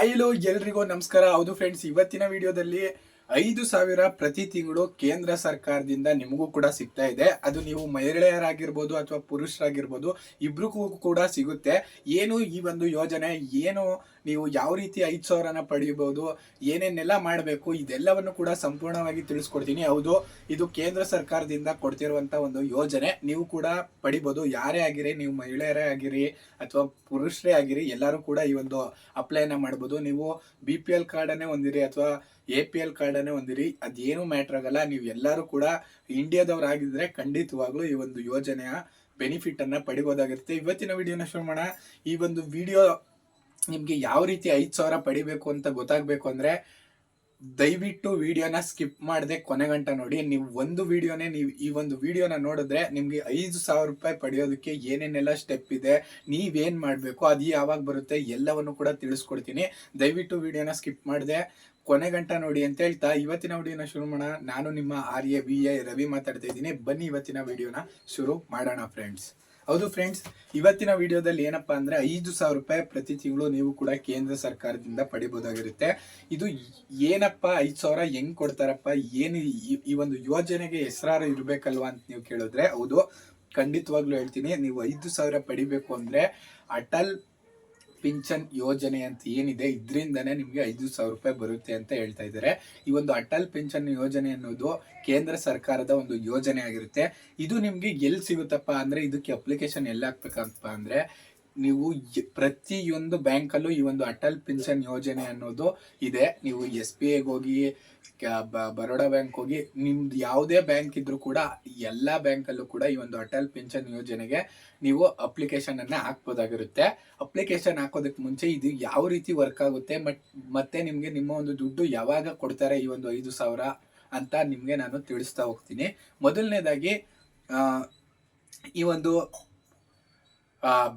ಐಲು ಎಲ್ರಿಗೂ ನಮಸ್ಕಾರ. ಹೌದು ಫ್ರೆಂಡ್ಸ್ ಇವತ್ತಿನ ವಿಡಿಯೋದಲ್ಲಿ ಐದು ಸಾವಿರ ಪ್ರತಿ ತಿಂಗಳು ಕೇಂದ್ರ ಸರ್ಕಾರದಿಂದ ನಿಮಗೂ ಕೂಡ ಸಿಗ್ತಾ ಇದೆ. ಅದು ನೀವು ಮಹಿಳೆಯರಾಗಿರ್ಬೋದು ಅಥವಾ ಪುರುಷರಾಗಿರ್ಬೋದು, ಇಬ್ರಿಗೂ ಕೂಡ ಸಿಗುತ್ತೆ. ಏನು ಈ ಒಂದು ಯೋಜನೆ, ಏನು ನೀವು ಯಾವ ರೀತಿ ಐದು ಸಾವಿರನ ಪಡೆಯಬಹುದು ಏನೇನೆಲ್ಲ ಮಾಡಬೇಕು, ಇದೆಲ್ಲವನ್ನು ಕೂಡ ಸಂಪೂರ್ಣವಾಗಿ ತಿಳಿಸ್ಕೊಡ್ತೀನಿ. ಹೌದು, ಇದು ಕೇಂದ್ರ ಸರ್ಕಾರದಿಂದ ಕೊಡ್ತಿರುವಂತ ಒಂದು ಯೋಜನೆ. ನೀವು ಕೂಡ ಪಡಿಬೋದು. ಯಾರೇ ಆಗಿರಿ, ನೀವು ಮಹಿಳೆಯರೇ ಆಗಿರಿ ಅಥವಾ ಪುರುಷರೇ ಆಗಿರಿ, ಎಲ್ಲರೂ ಕೂಡ ಈ ಒಂದು ಅಪ್ಲೈನ ಮಾಡ್ಬೋದು. ನೀವು ಬಿ ಪಿ ಎಲ್ ಕಾರ್ಡನ್ನೇ ಹೊಂದಿರಿ ಅಥವಾ ಎ ಪಿ ಎಲ್ ಕಾರ್ಡನ್ನೇ ಹೊಂದಿರಿ, ಅದೇನು ಮ್ಯಾಟರ್ ಆಗಲ್ಲ. ನೀವು ಎಲ್ಲರೂ ಕೂಡ ಇಂಡಿಯಾದವರಾಗಿದ್ರೆ ಖಂಡಿತವಾಗ್ಲೂ ಈ ಒಂದು ಯೋಜನೆಯ ಬೆನಿಫಿಟ್ ಅನ್ನ ಪಡಿಬೋದಾಗಿರುತ್ತೆ. ಇವತ್ತಿನ ವಿಡಿಯೋನ ಶುರು ಮಾಡೋಣ. ಈ ಒಂದು ವಿಡಿಯೋ ನಿಮ್ಗೆ ಯಾವ ರೀತಿ ಐದು ಸಾವಿರ ಪಡಿಬೇಕು ಅಂತ ಗೊತ್ತಾಗ್ಬೇಕು ಅಂದ್ರೆ ದಯವಿಟ್ಟು ವಿಡಿಯೋನ ಸ್ಕಿಪ್ ಮಾಡದೆ ಕೊನೆಗಂಟ ನೋಡಿ. ನೀವು ಒಂದು ವಿಡಿಯೋನೇ ನೀವು ಈ ಒಂದು ವಿಡಿಯೋನ ನೋಡಿದ್ರೆ ನಿಮ್ಗೆ ಐದು ಸಾವಿರ ರೂಪಾಯಿ ಪಡೆಯೋದಕ್ಕೆ ಏನೇನೆಲ್ಲ ಸ್ಟೆಪ್ ಇದೆ, ನೀವೇನ್ ಮಾಡಬೇಕು, ಅದು ಯಾವಾಗ ಬರುತ್ತೆ ಎಲ್ಲವನ್ನು ಕೂಡ ತಿಳಿಸ್ಕೊಡ್ತೀನಿ. ದಯವಿಟ್ಟು ವಿಡಿಯೋನ ಸ್ಕಿಪ್ ಮಾಡದೆ ಕೊನೆಗಂಟ ನೋಡಿ ಅಂತ ಹೇಳ್ತಾ ಇವತ್ತಿನ ವಿಡಿಯೋನ ಶುರು ಮಾಡೋಣ. ನಾನು ನಿಮ್ಮ R A B A Ravi ಮಾತಾಡ್ತಾ ಇದ್ದೀನಿ. ಬನ್ನಿ ಇವತ್ತಿನ ವಿಡಿಯೋನ ಶುರು ಮಾಡೋಣ ಫ್ರೆಂಡ್ಸ್ ಹೌದು ಫ್ರೆಂಡ್ಸ್ ಇವತ್ತಿನ ವಿಡಿಯೋದಲ್ಲಿ ಏನಪ್ಪಾ ಅಂದ್ರೆ ಐದು ಸಾವಿರ ರೂಪಾಯಿ ಪ್ರತಿ ತಿಂಗಳು ನೀವು ಕೂಡ ಕೇಂದ್ರ ಸರ್ಕಾರದಿಂದ ಪಡಿಬಹುದಾಗಿರುತ್ತೆ ಇದು ಏನಪ್ಪ ಐದು ಸಾವಿರ ಹೆಂಗ್ ಕೊಡ್ತಾರಪ್ಪ? ಏನು ಈ- ಒಂದು ಯೋಜನೆಗೆ ಹೆಸರಾರು ಇರಬೇಕಲ್ವಾ ಅಂತ ನೀವು ಕೇಳಿದ್ರೆ ಹೌದು. ಖಂಡಿತವಾಗ್ಲೂ ಹೇಳ್ತೀನಿ, ನೀವು ಐದು ಸಾವಿರ ಪಡಿಬೇಕು ಅಂದ್ರೆ ಅಟಲ್ ಪಿಂಚನ್ ಯೋಜನೆ ಅಂತ ಏನಿದೆ, ಇದರಿಂದನೇ ನಿಮಗೆ ಐದು ಸಾವಿರ ರೂಪಾಯಿ ಬರುತ್ತೆ ಅಂತ ಹೇಳ್ತಾ ಇದ್ದಾರೆ. ಈ ಒಂದು ಅಟಲ್ ಪಿಂಚನ್ ಯೋಜನೆ ಅನ್ನೋದು ಕೇಂದ್ರ ಸರ್ಕಾರದ ಒಂದು ಯೋಜನೆ ಆಗಿರುತ್ತೆ. ಇದು ನಿಮಗೆ ಎಲ್ಲಿ ಸಿಗುತ್ತಪ್ಪ ಅಂದ್ರೆ, ಇದಕ್ಕೆ ಅಪ್ಲಿಕೇಶನ್ ಎಲ್ಲಿ ಹಾಕ್ಬೇಕಪ್ಪ ಅಂದ್ರೆ ನೀವು ಪ್ರತಿಯೊಂದು ಬ್ಯಾಂಕಲ್ಲೂ ಈ ಒಂದು ಅಟಲ್ ಪಿನ್ಷನ್ ಯೋಜನೆ ಅನ್ನೋದು ಇದೆ. ನೀವು ಎಸ್ ಬಿ ಐಗೆ ಹೋಗಿ ಬರೋಡಾ ಬ್ಯಾಂಕ್ ಹೋಗಿ, ನಿಮ್ದು ಯಾವುದೇ ಬ್ಯಾಂಕ್ ಇದ್ರೂ ಕೂಡ ಎಲ್ಲ ಬ್ಯಾಂಕಲ್ಲೂ ಕೂಡ ಈ ಒಂದು ಅಟಲ್ ಪಿನ್ಷನ್ ಯೋಜನೆಗೆ ನೀವು ಅಪ್ಲಿಕೇಶನ್ ಅನ್ನ ಹಾಕ್ಬೋದಾಗಿರುತ್ತೆ. ಅಪ್ಲಿಕೇಶನ್ ಹಾಕೋದಕ್ಕೆ ಮುಂಚೆ ಇದು ಯಾವ ರೀತಿ ವರ್ಕ್ ಆಗುತ್ತೆ, ಮತ್, ಮತ್ತೆ ನಿಮ್ಗೆ ನಿಮ್ಮ ಒಂದು ದುಡ್ಡು ಯಾವಾಗ ಕೊಡ್ತಾರೆ ಈ ಒಂದು ಐದು ಸಾವಿರ ಅಂತ ನಿಮ್ಗೆ ನಾನು ತಿಳಿಸ್ತಾ ಹೋಗ್ತೀನಿ. ಮೊದಲನೇದಾಗಿ ಈ ಒಂದು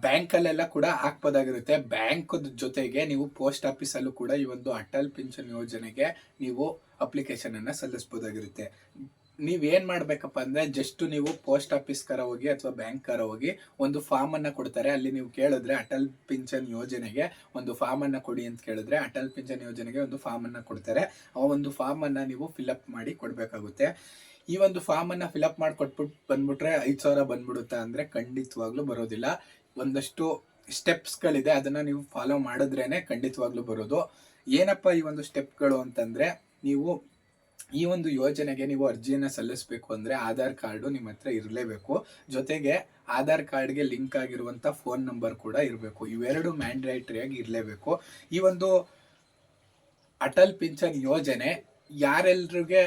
ಬ್ಯಾಂಕ್ ಅಲ್ಲೆಲ್ಲ ಕೂಡ ಹಾಕ್ಬೋದಾಗಿರುತ್ತೆ. ಬ್ಯಾಂಕ್ ಜೊತೆಗೆ ನೀವು ಪೋಸ್ಟ್ ಆಫೀಸ್ ಅಲ್ಲೂ ಕೂಡ ಈ ಒಂದು ಅಟಲ್ ಪಿಂಚಣಿ ಯೋಜನೆಗೆ ನೀವು ಅಪ್ಲಿಕೇಶನ್ ಅನ್ನ ಸಲ್ಲಿಸಬಹುದಾಗಿರುತ್ತೆ ನೀವೇನ್ ಮಾಡ್ಬೇಕಪ್ಪ ಅಂದ್ರೆ ಜಸ್ಟ್ ನೀವು ಪೋಸ್ಟ್ ಆಫೀಸ್ ಕರ ಹೋಗಿ ಅಥವಾ ಬ್ಯಾಂಕ್ ಕರ ಹೋಗಿ ಒಂದು ಫಾರ್ಮ್ ಅನ್ನ ಕೊಡ್ತಾರೆ. ಅಲ್ಲಿ ನೀವು ಕೇಳಿದ್ರೆ ಅಟಲ್ ಪಿಂಚನ್ ಯೋಜನೆಗೆ ಒಂದು ಫಾರ್ಮ್ ಅನ್ನ ಕೊಡಿ ಅಂತ ಕೇಳಿದ್ರೆ ಅಟಲ್ ಪಿಂಚಣಿ ಯೋಜನೆಗೆ ಒಂದು ಫಾರ್ಮ್ ಅನ್ನ ಕೊಡ್ತಾರೆ. ಆ ಒಂದು ಫಾರ್ಮ್ ಅನ್ನ ನೀವು ಫಿಲ್ ಅಪ್ ಮಾಡಿ ಕೊಡ್ಬೇಕಾಗುತ್ತೆ. ಈ ಒಂದು ಫಾರ್ಮ್ ಅನ್ನ ಫಿಲ್ಅಪ್ ಮಾಡಿ ಕೊಟ್ಬಿಟ್ಟು ಬಂದ್ಬಿಟ್ರೆ ಐದು ಸಾವಿರ ಬಂದ್ಬಿಡುತ್ತೆ ಅಂದ್ರೆ ಖಂಡಿತವಾಗ್ಲೂ ಬರೋದಿಲ್ಲ. ಒಂದಷ್ಟು ಸ್ಟೆಪ್ಸ್ಗಳಿದೆ ಅದನ್ನ ನೀವು ಫಾಲೋ ಮಾಡಿದ್ರೇನೆ ಖಂಡಿತವಾಗ್ಲೂ ಬರೋದು. ಏನಪ್ಪ ಈ ಒಂದು ಸ್ಟೆಪ್ಗಳು ಅಂತಂದ್ರೆ, ನೀವು ಈ ಒಂದು ಯೋಜನೆಗೆ ನೀವು ಅರ್ಜಿಯನ್ನ ಸಲ್ಲಿಸಬೇಕು ಅಂದ್ರೆ ಆಧಾರ್ ಕಾರ್ಡು ನಿಮ್ಮ ಹತ್ರ ಇರಲೇಬೇಕು. ಜೊತೆಗೆ ಆಧಾರ್ ಕಾರ್ಡ್ಗೆ ಲಿಂಕ್ ಆಗಿರುವಂತ ಫೋನ್ ನಂಬರ್ ಕೂಡ ಇರಬೇಕು. ಇವೆರಡು ಮ್ಯಾಂಡೇಟರಿ ಆಗಿ ಇರಲೇಬೇಕು. ಈ ಒಂದು ಅಟಲ್ ಪಿಂಚಣಿ ಯೋಜನೆ ಯಾರೆಲ್ರಿಗೆ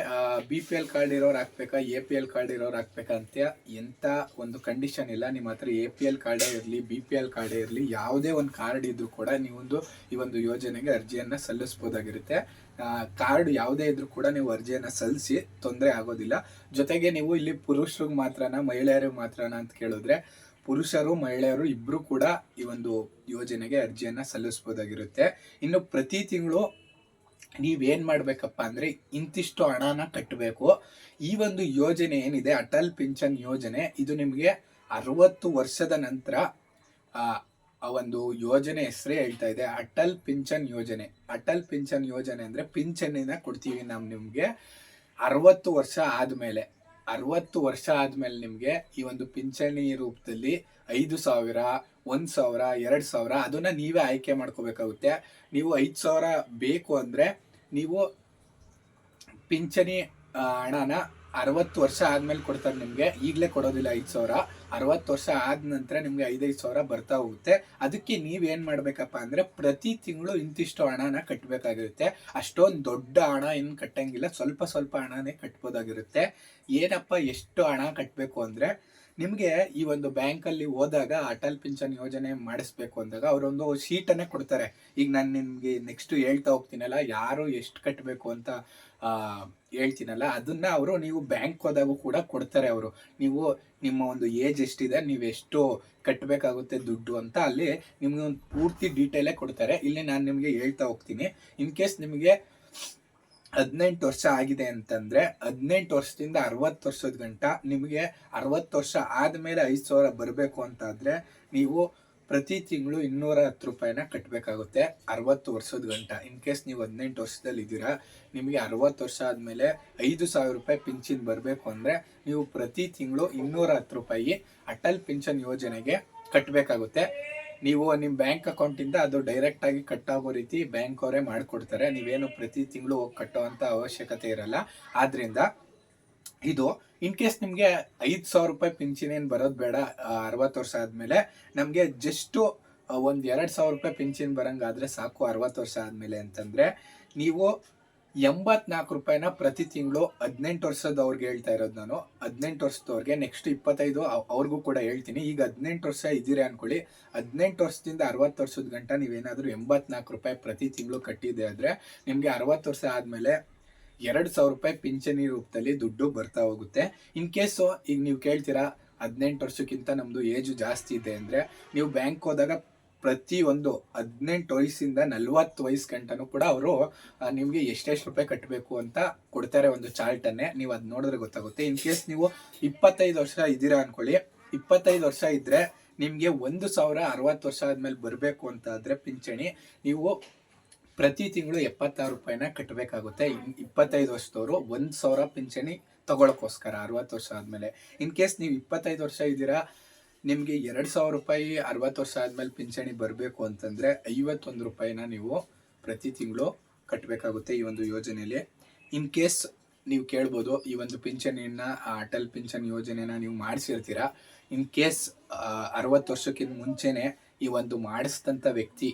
ಬಿ ಪಿ ಎಲ್ ಕಾರ್ಡ್ ಇರೋರು ಹಾಕ್ಬೇಕಾ ಎ ಪಿ ಎಲ್ ಕಾರ್ಡ್ ಇರೋರು ಹಾಕ್ಬೇಕಾ ಅಂತ ಎಂಥ ಒಂದು ಕಂಡೀಷನ್ ಇಲ್ಲ. ನಿಮ್ಮ ಹತ್ರ ಎ ಪಿ ಎಲ್ ಕಾರ್ಡೇ ಇರಲಿ ಬಿ ಪಿ ಎಲ್ ಕಾರ್ಡೇ ಇರಲಿ, ಯಾವುದೇ ಒಂದು ಕಾರ್ಡ್ ಇದ್ದರೂ ಕೂಡ ನೀವೊಂದು ಈ ಒಂದು ಯೋಜನೆಗೆ ಅರ್ಜಿಯನ್ನ ಸಲ್ಲಿಸ್ಬೋದಾಗಿರುತ್ತೆ. ಕಾರ್ಡ್ ಯಾವುದೇ ಇದ್ರೂ ಕೂಡ ನೀವು ಅರ್ಜಿಯನ್ನ ಸಲ್ಲಿಸಿ ತೊಂದರೆ ಆಗೋದಿಲ್ಲ. ಜೊತೆಗೆ ನೀವು ಇಲ್ಲಿ ಪುರುಷರಿಗೆ ಮಾತ್ರನಾ, ಮಹಿಳೆಯರಿಗೆ ಮಾತ್ರನಾ ಅಂತ ಕೇಳಿದ್ರೆ, ಪುರುಷರು, ಮಹಿಳೆಯರು ಇಬ್ರು ಕೂಡ ಈ ಒಂದು ಯೋಜನೆಗೆ ಅರ್ಜಿಯನ್ನ ಸಲ್ಲಿಸ್ಬೋದಾಗಿರುತ್ತೆ. ಇನ್ನು ಪ್ರತಿ ತಿಂಗಳು ನೀವೇನ್ ಮಾಡಬೇಕಪ್ಪ ಅಂದ್ರೆ ಇಂತಿಷ್ಟು ಹಣನ ಕಟ್ಟಬೇಕು ಈ ಒಂದು ಯೋಜನೆ ಏನಿದೆ, ಅಟಲ್ ಪಿಂಚನ್ ಯೋಜನೆ, ಇದು ನಿಮಗೆ ಅರವತ್ತು ವರ್ಷದ ನಂತರ ಆ ಒಂದು ಯೋಜನೆ ಹೆಸರೇ ಹೇಳ್ತಾ ಇದೆ, ಅಟಲ್ ಪಿಂಚನ್ ಯೋಜನೆ. ಅಟಲ್ ಪಿಂಚನ್ ಯೋಜನೆ ಅಂದ್ರೆ ಪಿಂಚಣಿನ ಕೊಡ್ತೀವಿ ನಾವು ನಿಮಗೆ ಅರವತ್ತು ವರ್ಷ ಆದಮೇಲೆ. ಅರವತ್ತು ವರ್ಷ ಆದಮೇಲೆ ನಿಮಗೆ ಈ ಒಂದು ಪಿಂಚಣಿ ರೂಪದಲ್ಲಿ ಐದು ಸಾವಿರ, ಒಂದು ಸಾವಿರ, ಎರಡು ಸಾವಿರ ಅದನ್ನು ನೀವೇ ಆಯ್ಕೆ ಮಾಡ್ಕೋಬೇಕಾಗುತ್ತೆ. ನೀವು ಐದು ಸಾವಿರ ಬೇಕು ಅಂದರೆ ನೀವು ಪಿಂಚಣಿ ಹಣನ ಅರವತ್ತು ವರ್ಷ ಆದಮೇಲೆ ಕೊಡ್ತಾರೆ ನಿಮಗೆ. ಈಗಲೇ ಕೊಡೋದಿಲ್ಲ ಐದು ಸಾವಿರ. ಅರವತ್ತು ವರ್ಷ ಆದ ನಂತರ ನಿಮಗೆ ಐದೈದು ಸಾವಿರ ಬರ್ತಾ ಹೋಗುತ್ತೆ. ಅದಕ್ಕೆ ನೀವೇನು ಮಾಡಬೇಕಪ್ಪ ಅಂದರೆ ಪ್ರತಿ ತಿಂಗಳು ಇಂತಿಷ್ಟು ಹಣನ ಕಟ್ಟಬೇಕಾಗಿರುತ್ತೆ ಅಷ್ಟೊಂದು ದೊಡ್ಡ ಹಣ ಏನು ಕಟ್ಟಂಗಿಲ್ಲ. ಸ್ವಲ್ಪ ಸ್ವಲ್ಪ ಹಣನೇ ಕಟ್ಬೋದಾಗಿರುತ್ತೆ. ಏನಪ್ಪ ಎಷ್ಟು ಹಣ ಕಟ್ಟಬೇಕು ಅಂದ್ರೆ ನಿಮಗೆ ಈ ಒಂದು ಬ್ಯಾಂಕಲ್ಲಿ ಹೋದಾಗ ಅಟಲ್ ಪಿಂಚನ್ ಯೋಜನೆ ಮಾಡಿಸ್ಬೇಕು ಅಂದಾಗ ಅವರೊಂದು ಶೀಟನ್ನೇ ಕೊಡ್ತಾರೆ. ಈಗ ನಾನು ನಿಮಗೆ ನೆಕ್ಸ್ಟ್ ಹೇಳ್ತಾ ಹೋಗ್ತೀನಲ್ಲ, ಯಾರು ಎಷ್ಟು ಕಟ್ಟಬೇಕು ಅಂತ ಹೇಳ್ತೀನಲ್ಲ, ಅದನ್ನ ಅವರು ನೀವು ಬ್ಯಾಂಕ್ ಹೋದಾಗೂ ಕೂಡ ಕೊಡ್ತಾರೆ ಅವರು. ನೀವು ನಿಮ್ಮ ಒಂದು ಏಜ್ ಎಷ್ಟಿದೆ, ನೀವು ಎಷ್ಟು ಕಟ್ಟಬೇಕಾಗುತ್ತೆ ದುಡ್ಡು ಅಂತ ಅಲ್ಲಿ ನಿಮಗೆ ಒಂದು ಪೂರ್ತಿ ಡೀಟೇಲೇ ಕೊಡ್ತಾರೆ. ಇಲ್ಲಿ ನಾನು ನಿಮಗೆ ಹೇಳ್ತಾ ಹೋಗ್ತೀನಿ. ಇನ್ ಕೇಸ್ ನಿಮಗೆ ಹದಿನೆಂಟು ವರ್ಷ ಆಗಿದೆ ಅಂತಂದ್ರೆ ಹದಿನೆಂಟು ವರ್ಷದಿಂದ ಅರವತ್ತು ವರ್ಷದ ಗಂಟ ನಿಮಗೆ ಅರವತ್ತು ವರ್ಷ ಆದಮೇಲೆ ಐದು ಸಾವಿರ ಬರಬೇಕು ಅಂತಾದರೆ ನೀವು ಪ್ರತಿ ತಿಂಗಳು ಇನ್ನೂರ ಹತ್ತು ರೂಪಾಯಿನ ಕಟ್ಟಬೇಕಾಗುತ್ತೆ ಅರವತ್ತು ವರ್ಷದ ಗಂಟ. ಇನ್ ಕೇಸ್ ನೀವು ಹದಿನೆಂಟು ವರ್ಷದಲ್ಲಿ ಇದ್ದೀರಾ, ನಿಮಗೆ ಅರವತ್ತು ವರ್ಷ ಆದಮೇಲೆ ಐದು ಸಾವಿರ ರೂಪಾಯಿ ಪಿಂಚಣಿ ಬರಬೇಕು ಅಂದರೆ ನೀವು ಪ್ರತಿ ತಿಂಗಳು ಇನ್ನೂರ ಹತ್ತು ರೂಪಾಯಿ ಅಟಲ್ ಪಿಂಚನ್ ಯೋಜನೆಗೆ ಕಟ್ಟಬೇಕಾಗುತ್ತೆ ನೀವು ನಿಮ್ಮ ಬ್ಯಾಂಕ್ ಅಕೌಂಟಿಂದ ಅದು ಡೈರೆಕ್ಟ್ ಆಗಿ ಕಟ್ಟಾಗೋ ರೀತಿ ಬ್ಯಾಂಕ್ ಅವರೇ ಮಾಡಿಕೊಡ್ತಾರೆ. ನೀವೇನು ಪ್ರತಿ ತಿಂಗಳು ಹೋಗಿ ಕಟ್ಟುವಂಥ ಅವಶ್ಯಕತೆ ಇರಲ್ಲ. ಆದ್ರಿಂದ ಇದು ಇನ್ ಕೇಸ್ ನಿಮಗೆ ಐದು ಸಾವಿರ ರೂಪಾಯಿ ಪಿಂಚಣಿ ಏನು ಬರೋದು ಬೇಡ ಅರವತ್ತು ವರ್ಷ ಆದಮೇಲೆ ನಮಗೆ ಜಸ್ಟು ಒಂದು ಎರಡು ಸಾವಿರ ರೂಪಾಯಿ ಪಿಂಚಣಿ ಬರಂಗಾದ್ರೆ ಸಾಕು ಅರವತ್ತು ವರ್ಷ ಆದಮೇಲೆ ಅಂತಂದರೆ ನೀವು ಎಂಬತ್ನಾಲ್ಕು ರೂಪಾಯಿನ ಪ್ರತಿ ತಿಂಗಳು ಹದಿನೆಂಟು ವರ್ಷದವ್ರಿಗೆ ಹೇಳ್ತಾ ಇರೋದು ನಾನು. ಹದಿನೆಂಟು ವರ್ಷದವ್ರಿಗೆ ನೆಕ್ಸ್ಟ್ ಇಪ್ಪತ್ತೈದು ಅವ್- ಅವ್ರಿಗೂ ಕೂಡ ಹೇಳ್ತೀನಿ. ಈಗ ಹದಿನೆಂಟು ವರ್ಷ ಇದ್ದೀರಾ ಅನ್ಕೊಳ್ಳಿ. ಹದಿನೆಂಟು ವರ್ಷದಿಂದ ಅರವತ್ತು ವರ್ಷದ ಗಂಟ ನೀವೇನಾದರೂ ಎಂಬತ್ನಾಲ್ಕು ರೂಪಾಯಿ ಪ್ರತಿ ತಿಂಗಳು ಕಟ್ಟಿದೆ ಆದರೆ ನಿಮಗೆ ಅರವತ್ತು ವರ್ಷ ಆದಮೇಲೆ ಎರಡು ಸಾವಿರ ರೂಪಾಯಿ ಪಿಂಚಣಿ ರೂಪದಲ್ಲಿ ದುಡ್ಡು ಬರ್ತಾ ಹೋಗುತ್ತೆ. ಇನ್ ಕೇಸು ಈಗ ನೀವು ಕೇಳ್ತೀರಾ, ಹದಿನೆಂಟು ವರ್ಷಕ್ಕಿಂತ ನಮ್ಮದು ಏಜು ಜಾಸ್ತಿ ಇದೆ ಅಂದರೆ ನೀವು ಬ್ಯಾಂಕ್ ಹೋದಾಗ ಪ್ರತಿ ಒಂದು ಹದಿನೆಂಟು ವಯಸ್ಸಿಂದ ನಲ್ವತ್ತು ವಯಸ್ಸು ಗಂಟನೂ ಕೂಡ ಅವರು ನಿಮಗೆ ಎಷ್ಟೆಷ್ಟು ರೂಪಾಯಿ ಕಟ್ಟಬೇಕು ಅಂತ ಕೊಡ್ತಾರೆ ಒಂದು ಚಾರ್ಟನ್ನೇ. ನೀವು ಅದು ನೋಡಿದ್ರೆ ಗೊತ್ತಾಗುತ್ತೆ. ಇನ್ ಕೇಸ್ ನೀವು ಇಪ್ಪತ್ತೈದು ವರ್ಷ ಇದ್ದೀರಾ ಅನ್ಕೊಳ್ಳಿ. ಇಪ್ಪತ್ತೈದು ವರ್ಷ ಇದ್ದರೆ ನಿಮಗೆ ಒಂದು ಸಾವಿರ ಅರವತ್ತು ವರ್ಷ ಆದಮೇಲೆ ಬರಬೇಕು ಅಂತ ಆದ್ರೆ ಪಿಂಚಣಿ ನೀವು ಪ್ರತಿ ತಿಂಗಳು ಎಪ್ಪತ್ತಾರು ರೂಪಾಯಿನ ಕಟ್ಟಬೇಕಾಗುತ್ತೆ ಇಪ್ಪತ್ತೈದು ವರ್ಷದವರು ಒಂದು ಸಾವಿರ ಪಿಂಚಣಿ ತಗೊಳಕ್ಕೋಸ್ಕರ ಅರವತ್ತು ವರ್ಷ ಆದಮೇಲೆ. ಇನ್ ಕೇಸ್ ನೀವು ಇಪ್ಪತ್ತೈದು ವರ್ಷ ಇದ್ದೀರಾ ನಿಮಗೆ ಎರಡು ಸಾವಿರ ರೂಪಾಯಿ ಅರವತ್ತು ವರ್ಷ ಆದಮೇಲೆ ಪಿಂಚಣಿ ಬರಬೇಕು ಅಂತಂದರೆ ಐವತ್ತೊಂದು ರೂಪಾಯಿನ ನೀವು ಪ್ರತಿ ತಿಂಗಳು ಕಟ್ಟಬೇಕಾಗುತ್ತೆ ಈ ಒಂದು ಯೋಜನೆಯಲ್ಲಿ ಇನ್ ಕೇಸ್ ನೀವು ಕೇಳ್ಬೋದು, ಈ ಒಂದು ಪಿಂಚಣಿಯನ್ನ ಅಟಲ್ ಪಿಂಚಣಿ ಯೋಜನೆನ ನೀವು ಮಾಡಿಸಿರ್ತೀರಾ? ಇನ್ ಕೇಸ್ ಅರವತ್ತು ವರ್ಷಕ್ಕಿಂತ ಮುಂಚೆನೆ ಈ ಒಂದು ಮಾಡಿಸಿದಂಥ ವ್ಯಕ್ತಿ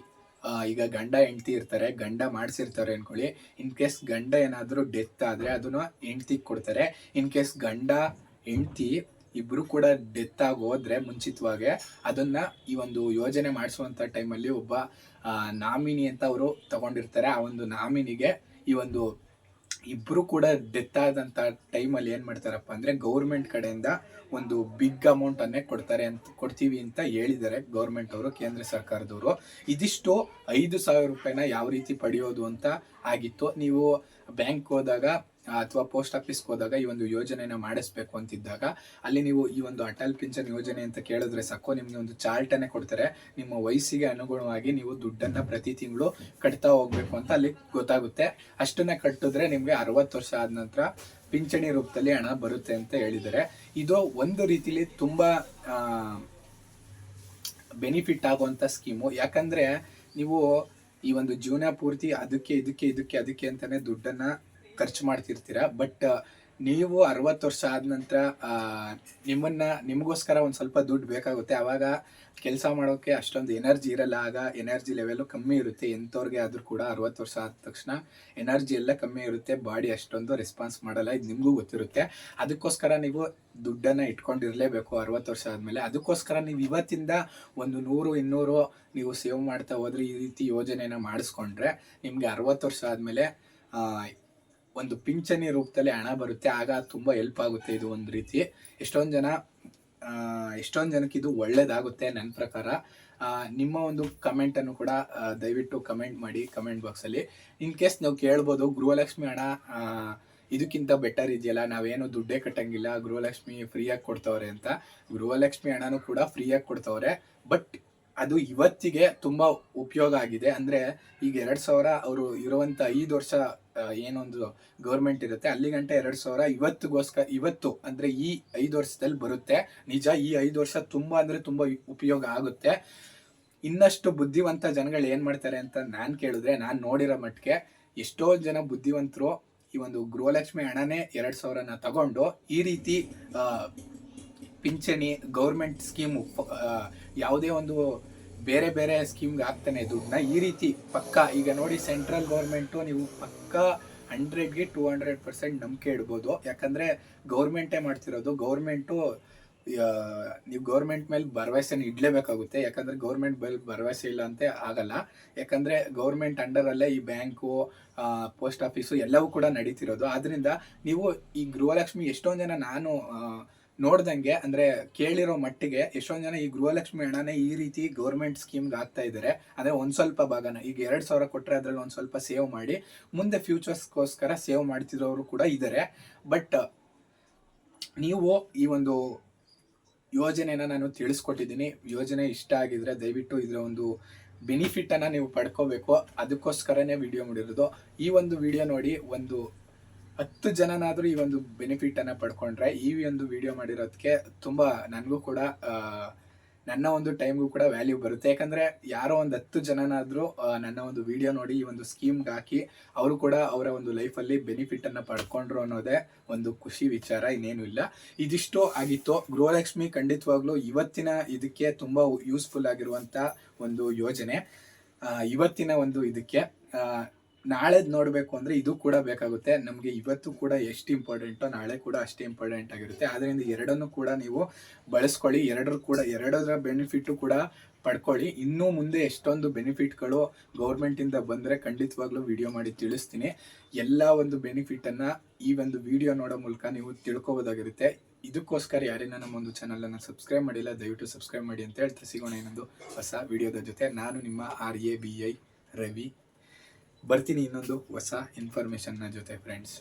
ಈಗ ಗಂಡ ಹೆಂಡತಿ ಇರ್ತಾರೆ, ಗಂಡ ಮಾಡಿಸಿರ್ತಾರೆ ಅನ್ಕೊಳ್ಳಿ. ಇನ್ ಕೇಸ್ ಗಂಡ ಏನಾದರೂ ಡೆತ್ ಆದರೆ ಅದನ್ನ ಹೆಂಡ್ತಿಗೆ ಕೊಡ್ತಾರೆ. ಇನ್ ಕೇಸ್ ಗಂಡ, ಹೆಂಡ್ತಿ ಇಬ್ರು ಕೂಡ ಡೆತ್ ಆಗಿ ಹೋದ್ರೆ ಮುಂಚಿತವಾಗಿ ಅದನ್ನ ಈ ಒಂದು ಯೋಜನೆ ಮಾಡಿಸುವಂತ ಟೈಮಲ್ಲಿ ಒಬ್ಬ ನಾಮಿನಿ ಅಂತ ಅವರು ತಗೊಂಡಿರ್ತಾರೆ. ಆ ಒಂದು ನಾಮಿನಿಗೆ ಈ ಒಂದು ಇಬ್ರು ಕೂಡ ಡೆತ್ ಆದಂತ ಟೈಮಲ್ಲಿ ಏನ್ ಮಾಡ್ತಾರಪ್ಪ ಅಂದ್ರೆ ಗೌರ್ಮೆಂಟ್ ಕಡೆಯಿಂದ ಒಂದು ಬಿಗ್ ಅಮೌಂಟ್ ಅನ್ನೇ ಕೊಡ್ತಾರೆ ಅಂತ, ಕೊಡ್ತೀವಿ ಅಂತ ಹೇಳಿದ್ದಾರೆ ಗೌರ್ಮೆಂಟ್ ಅವರು, ಕೇಂದ್ರ ಸರ್ಕಾರದವರು. ಇದಿಷ್ಟು ಐದು ಸಾವಿರ ರೂಪಾಯಿನ ಯಾವ ರೀತಿ ಪಡೆಯೋದು ಅಂತ ಆಗಿತ್ತು. ನೀವು ಬ್ಯಾಂಕ್ ಹೋದಾಗ ಅಥವಾ ಪೋಸ್ಟ್ ಆಫೀಸ್ಗೆ ಹೋದಾಗ ಈ ಒಂದು ಯೋಜನೆನ ಮಾಡಿಸ್ಬೇಕು ಅಂತಿದ್ದಾಗ, ಅಲ್ಲಿ ನೀವು ಈ ಒಂದು ಅಟಲ್ ಪಿಂಚಣಿ ಯೋಜನೆ ಅಂತ ಕೇಳಿದ್ರೆ ಸಾಕು, ನಿಮಗೆ ಒಂದು ಚಾರ್ಟನ್ನೇ ಕೊಡ್ತಾರೆ. ನಿಮ್ಮ ವಯಸ್ಸಿಗೆ ಅನುಗುಣವಾಗಿ ನೀವು ದುಡ್ಡನ್ನ ಪ್ರತಿ ತಿಂಗಳು ಕಟ್ತಾ ಹೋಗ್ಬೇಕು ಅಂತ ಅಲ್ಲಿ ಗೊತ್ತಾಗುತ್ತೆ. ಅಷ್ಟನ್ನ ಕಟ್ಟಿದ್ರೆ ನಿಮಗೆ ಅರವತ್ತು ವರ್ಷ ಆದ ನಂತರ ಪಿಂಚಣಿ ರೂಪದಲ್ಲಿ ಹಣ ಬರುತ್ತೆ ಅಂತ ಹೇಳಿದ್ದಾರೆ. ಇದು ಒಂದು ರೀತಿಲಿ ತುಂಬಾ ಬೆನಿಫಿಟ್ ಆಗುವಂಥ ಸ್ಕೀಮು. ಯಾಕಂದ್ರೆ ನೀವು ಈ ಒಂದು ಜೀವನ ಪೂರ್ತಿ ಅದಕ್ಕೆ ಇದಕ್ಕೆ ಇದಕ್ಕೆ ಅದಕ್ಕೆ ಅಂತಾನೆ ದುಡ್ಡನ್ನ ಖರ್ಚು ಮಾಡ್ತಿರ್ತೀರಾ? ಬಟ್ ನೀವು ಅರವತ್ತು ವರ್ಷ ಆದ ನಂತರ ನಿಮ್ಮನ್ನ, ನಿಮಗೋಸ್ಕರ ಒಂದು ಸ್ವಲ್ಪ ದುಡ್ಡು ಬೇಕಾಗುತ್ತೆ. ಆವಾಗ ಕೆಲಸ ಮಾಡೋಕೆ ಅಷ್ಟೊಂದು ಎನರ್ಜಿ ಇರಲ್ಲ. ಆಗ ಎನರ್ಜಿ ಲೆವೆಲು ಕಮ್ಮಿ ಇರುತ್ತೆ. ಎಂಥವ್ರಿಗೆ ಆದ್ರೂ ಕೂಡ ಅರವತ್ತು ವರ್ಷ ಆದ ತಕ್ಷಣ ಎನರ್ಜಿ ಎಲ್ಲ ಕಮ್ಮಿ ಇರುತ್ತೆ. ಬಾಡಿ ಅಷ್ಟೊಂದು ರೆಸ್ಪಾನ್ಸ್ ಮಾಡಲ್ಲ. ಇದು ನಿಮಗೂ ಗೊತ್ತಿರುತ್ತೆ. ಅದಕ್ಕೋಸ್ಕರ ನೀವು ದುಡ್ಡನ್ನ ಇಟ್ಕೊಂಡಿರಲೇಬೇಕು ಅರವತ್ತು ವರ್ಷ ಆದಮೇಲೆ. ಅದಕ್ಕೋಸ್ಕರ ನೀವು ಇವತ್ತಿಂದ ಒಂದು ನೂರು, ಇನ್ನೂರು ನೀವು ಸೇವ್ ಮಾಡ್ತಾ ಹೋದ್ರೆ ಈ ರೀತಿ ಯೋಜನೆನ ಮಾಡಿಸ್ಕೊಂಡ್ರೆ ನಿಮಗೆ ಅರವತ್ತು ವರ್ಷ ಆದಮೇಲೆ ಒಂದು ಪಿಂಚಣಿ ರೂಪದಲ್ಲಿ ಹಣ ಬರುತ್ತೆ, ಆಗ ತುಂಬ ಹೆಲ್ಪ್ ಆಗುತ್ತೆ ಇದು ಒಂದು ರೀತಿ. ಎಷ್ಟೊಂದು ಜನ ಎಷ್ಟೊಂದು ಜನಕ್ಕೆ ಇದು ಒಳ್ಳೇದಾಗುತ್ತೆ ನನ್ನ ಪ್ರಕಾರ. ನಿಮ್ಮ ಒಂದು ಕಮೆಂಟನ್ನು ಕೂಡ ದಯವಿಟ್ಟು ಕಮೆಂಟ್ ಮಾಡಿ ಕಮೆಂಟ್ ಬಾಕ್ಸಲ್ಲಿ ಇನ್ ಕೇಸ್ ನಾವು ಕೇಳ್ಬೋದು, ಗೃಹಲಕ್ಷ್ಮಿ ಹಣ ಇದಕ್ಕಿಂತ ಬೆಟರ್ ಇದೆಯಲ್ಲ, ನಾವೇನು ದುಡ್ಡೇ ಕಟ್ಟಂಗಿಲ್ಲ, ಗೃಹಲಕ್ಷ್ಮಿ ಫ್ರೀಯಾಗಿ ಕೊಡ್ತವ್ರೆ ಅಂತ. ಗೃಹಲಕ್ಷ್ಮಿ ಹಣನೂ ಕೂಡ ಫ್ರೀಯಾಗಿ ಕೊಡ್ತವ್ರೆ. ಬಟ್ ಅದು ಇವತ್ತಿಗೆ ತುಂಬಾ ಉಪಯೋಗ ಆಗಿದೆ. ಅಂದ್ರೆ ಈಗ ಎರಡ್ ಸಾವಿರ ಅವರು ಇರುವಂತ ಐದು ವರ್ಷ ಏನೊಂದು ಗೌರ್ಮೆಂಟ್ ಇರುತ್ತೆ, ಅಲ್ಲಿ ಗಂಟೆ ಎರಡ್ ಸಾವಿರ ಇವತ್ತಿಗೋಸ್ಕರ ಇವತ್ತು ಅಂದ್ರೆ ಈ ಐದು ವರ್ಷದಲ್ಲಿ ಬರುತ್ತೆ. ನಿಜ, ಈ ಐದು ವರ್ಷ ತುಂಬಾ ಅಂದ್ರೆ ತುಂಬಾ ಉಪಯೋಗ ಆಗುತ್ತೆ. ಇನ್ನಷ್ಟು ಬುದ್ಧಿವಂತ ಜನಗಳು ಏನ್ ಮಾಡ್ತಾರೆ ಅಂತ ನಾನ್ ಕೇಳಿದ್ರೆ, ನಾನು ನೋಡಿರೋ ಮಟ್ಟಿಗೆ ಎಷ್ಟೋ ಜನ ಬುದ್ಧಿವಂತರು ಈ ಒಂದು ಗೃಹಲಕ್ಷ್ಮಿ ಹಣನೇ ಎರಡು ಸಾವಿರನ ತಗೊಂಡು ಈ ರೀತಿ ಪಿಂಚಣಿ ಗೌರ್ಮೆಂಟ್ ಸ್ಕೀಮು ಯಾವುದೇ ಒಂದು ಬೇರೆ ಬೇರೆ ಸ್ಕೀಮ್ಗೆ ಆಗ್ತಾನೆ ದುಡ್ಡನ್ನ. ಈ ರೀತಿ ಪಕ್ಕ, ಈಗ ನೋಡಿ ಸೆಂಟ್ರಲ್ ಗೌರ್ಮೆಂಟು ನೀವು ಪಕ್ಕ ಹಂಡ್ರೆಡ್ಗೆ ಟೂ ಹಂಡ್ರೆಡ್ ಪರ್ಸೆಂಟ್ ನಂಬಿಕೆ ಇಡ್ಬೋದು. ಯಾಕಂದರೆ ಗೌರ್ಮೆಂಟೇ ಮಾಡ್ತಿರೋದು ಗೌರ್ಮೆಂಟು ನೀವು ಗೌರ್ಮೆಂಟ್ ಮೇಲೆ ಭರವಸೆನ ಇಡಲೇಬೇಕಾಗುತ್ತೆ. ಯಾಕಂದರೆ ಗೌರ್ಮೆಂಟ್ ಮೇಲೆ ಭರವಸೆ ಇಲ್ಲ ಅಂತ ಆಗಲ್ಲ. ಯಾಕಂದರೆ ಗೌರ್ಮೆಂಟ್ ಅಂಡರಲ್ಲೇ ಈ ಬ್ಯಾಂಕು ಪೋಸ್ಟ್ ಆಫೀಸು ಎಲ್ಲವೂ ಕೂಡ ನಡೀತಿರೋದು. ಆದ್ದರಿಂದ ನೀವು ಈ ಗೃಹಲಕ್ಷ್ಮಿ ಎಷ್ಟೊಂದು ಜನ ನಾನು ನೋಡ್ದಂಗೆ, ಅಂದ್ರೆ ಕೇಳಿರೋ ಮಟ್ಟಿಗೆ ಎಷ್ಟೊಂದು ಜನ ಈ ಗೃಹಲಕ್ಷ್ಮಿ ಹಣನೇ ಈ ರೀತಿ ಗೌರ್ಮೆಂಟ್ ಸ್ಕೀಮ್ಗೆ ಆಗ್ತಾ ಇದ್ದಾರೆ ಅಂದ್ರೆ ಒಂದ್ ಸ್ವಲ್ಪ ಭಾಗನ, ಈಗ ಎರಡ್ ಸಾವಿರ ಕೊಟ್ರೆ ಅದ್ರಲ್ಲಿ ಒಂದ್ ಸ್ವಲ್ಪ ಸೇವ್ ಮಾಡಿ, ಮುಂದೆ ಫ್ಯೂಚರ್ಸ್ಗೋಸ್ಕರ ಸೇವ್ ಮಾಡ್ತಿರೋರು ಕೂಡ ಇದ್ದಾರೆ ಬಟ್ ನೀವು ಈ ಒಂದು ಯೋಜನೆನ ನಾನು ತಿಳಿಸ್ಕೊಟ್ಟಿದ್ದೀನಿ. ಯೋಜನೆ ಇಷ್ಟ ಆಗಿದ್ರೆ ದಯವಿಟ್ಟು ಇದರ ಒಂದು ಬೆನಿಫಿಟ್ ಅನ್ನ ನೀವು ಪಡ್ಕೋಬೇಕು. ಅದಕ್ಕೋಸ್ಕರನೇ ವಿಡಿಯೋ ಮಾಡಿರೋದು. ಈ ಒಂದು ವಿಡಿಯೋ ನೋಡಿ ಒಂದು ಹತ್ತು ಜನನಾದರೂ ಈ ಒಂದು ಬೆನಿಫಿಟ್ ಅನ್ನ ಪಡ್ಕೊಂಡ್ರೆ ಈ ಒಂದು ವಿಡಿಯೋ ಮಾಡಿರೋದಕ್ಕೆ ತುಂಬಾ ನನಗೂ ಕೂಡ ನನ್ನ ಒಂದು ಟೈಮ್ಗೂ ಕೂಡ ವ್ಯಾಲ್ಯೂ ಬರುತ್ತೆ. ಯಾಕಂದ್ರೆ ಯಾರೋ ಒಂದು ಹತ್ತು ಜನನಾದರೂ ನನ್ನ ಒಂದು ವಿಡಿಯೋ ನೋಡಿ ಈ ಒಂದು ಸ್ಕೀಮ್ಗೆ ಹಾಕಿ ಅವರು ಕೂಡ ಅವರ ಒಂದು ಲೈಫಲ್ಲಿ ಅನ್ನ ಪಡ್ಕೊಂಡ್ರು ಅನ್ನೋದೇ ಒಂದು ಖುಷಿ ವಿಚಾರ, ಇನ್ನೇನು ಇಲ್ಲ. ಇದಿಷ್ಟು ಆಗಿತ್ತು. ಗೃಹಲಕ್ಷ್ಮಿ ಖಂಡಿತವಾಗ್ಲೂ ಇವತ್ತಿನ ಇದಕ್ಕೆ ತುಂಬಾ ಯೂಸ್ಫುಲ್ ಆಗಿರುವಂತ ಒಂದು ಯೋಜನೆ. ಇವತ್ತಿನ ಒಂದು ಇದಕ್ಕೆ ನಾಳೆದ್ ನೋಡಬೇಕು ಅಂದ್ರೆ ಇದು ಕೂಡ ಬೇಕಾಗುತ್ತೆ. ನಮಗೆ ಇವತ್ತು ಕೂಡ ಎಷ್ಟು ಇಂಪಾರ್ಟೆಂಟೋ ನಾಳೆ ಕೂಡ ಅಷ್ಟೇ ಇಂಪಾರ್ಟೆಂಟ್ ಆಗಿರುತ್ತೆ. ಅದರಿಂದ ಎರಡನ್ನು ಕೂಡ ನೀವು ಬಳಸ್ಕೊಳ್ಳಿ. ಎರಡರ ಕೂಡ, ಎರಡರ ಬೆನಿಫಿಟ್ಟು ಕೂಡ ಪಡ್ಕೊಳ್ಳಿ. ಇನ್ನೂ ಮುಂದೆ ಎಷ್ಟೊಂದು ಬೆನಿಫಿಟ್ಗಳು ಗೌರ್ಮೆಂಟಿಂದ ಬಂದರೆ ಖಂಡಿತವಾಗ್ಲೂ ವಿಡಿಯೋ ಮಾಡಿ ತಿಳಿಸ್ತೀನಿ. ಎಲ್ಲ ಒಂದು ಬೆನಿಫಿಟನ್ನು ಈ ಒಂದು ವಿಡಿಯೋ ನೋಡೋ ಮೂಲಕ ನೀವು ತಿಳ್ಕೊಬೋದಾಗಿರುತ್ತೆ. ಇದಕ್ಕೋಸ್ಕರ ಯಾರೇನ ನಮ್ಮ ಒಂದು ಚಾನಲನ್ನು ಸಬ್ಸ್ಕ್ರೈಬ್ ಮಾಡಿಲ್ಲ, ದಯವಿಟ್ಟು ಸಬ್ಸ್ಕ್ರೈಬ್ ಮಾಡಿ ಅಂತ ಹೇಳ್ತಾ ಸಿಗೋಣ ಇನ್ನೊಂದು ಹೊಸ ವಿಡಿಯೋದ ಜೊತೆ. ನಾನು ನಿಮ್ಮ R A B I Ravi. ಬರ್ತೀನಿ ಇನ್ನೊಂದು ಹೊಸ ಇನ್ಫಾರ್ಮೇಷನ್ನ ಜೊತೆ ಫ್ರೆಂಡ್ಸ್